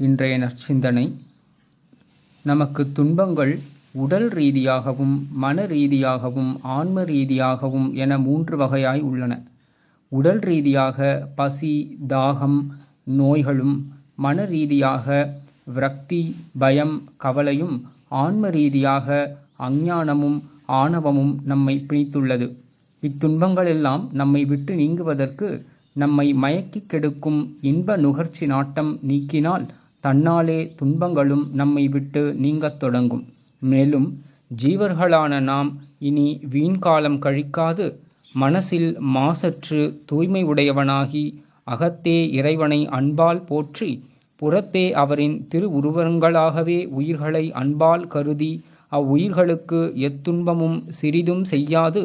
இன்றைய நற்சிந்தனை. நமக்கு துன்பங்கள் உடல் ரீதியாகவும் மன ரீதியாகவும் ஆன்ம ரீதியாகவும் என மூன்று வகையாய் உள்ளன. உடல் ரீதியாக பசி தாகம் நோய்களும் மன ரீதியாக விரக்தி பயம் கவலையும் ஆன்ம ரீதியாக அஞ்ஞானமும் ஆணவமும் நம்மை பிணித்துள்ளது. இத்துன்பங்களெல்லாம் நம்மை விட்டு நீங்குவதற்கு நம்மை மயக்கிக் கெடுக்கும் இன்ப நுகர்ச்சி நாட்டம் நீக்கினால் தன்னாலே துன்பங்களும் நம்மை விட்டு நீங்கத் தொடங்கும். மேலும் ஜீவர்களான நாம் இனி வீண்காலம் கழிக்காது மனசில் மாசற்று தூய்மை உடையவனாகி அகத்தே இறைவனை அன்பால் போற்றி புறத்தே அவரின் திருவுருவங்களாகவே உயிர்களை அன்பால் கருதி அவ்வுயிர்களுக்கு எத்துன்பமும் சிறிதும் செய்யாது.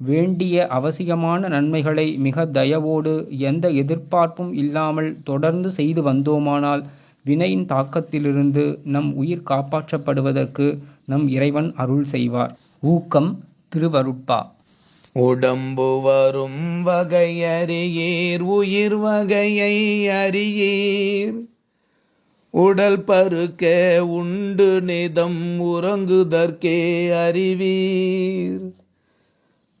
வேண்டிய அவசியமான நன்மைகளை மிக தயவோடு எந்த எதிர்பார்ப்பும் இல்லாமல் தொடர்ந்து செய்து வந்தோமானால் வினையின் தாக்கத்திலிருந்து நம் உயிர் காப்பாற்றப்படுவதற்கு நம் இறைவன் அருள் செய்வார். ஊக்கம் திருவருட்பா. உடம்பு வரும் வகையறியீர் உயிர் வகையை அறியீர். உடல் பருக்க உண்டு நிதம் உறங்குதற்கே அறிவீர்.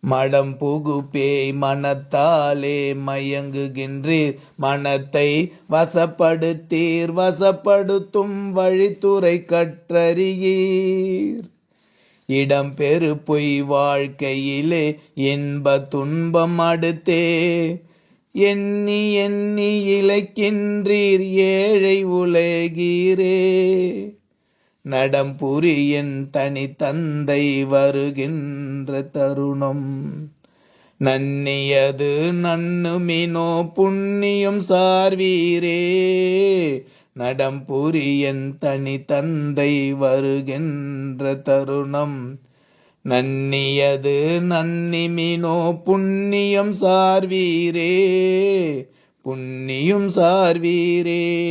மடம் புகுப்பேய் மனத்தாலே மயங்குகின்றீர். மனத்தை வசப்படுத்தீர் வசப்படுத்தும் வழித்துறை கற்றறியீர். இடம் பெரு பொய் வாழ்க்கையிலே இன்ப துன்பம் அடுத்தே. எண்ணி எண்ணி இழைக்கின்றீர் ஏழை உலகீரே. நடம்புரியன் தனி தந்தை வருகின்ற தருணம். நன்னியது நன்னுமினோ புண்ணியம் சார்வீரே. நடம்புரியன் தனி தந்தை வருகின்ற தருணம். நன்னியது நன்னிமினோ புண்ணியம் சார்வீரே. புண்ணியம் சார்வீரே.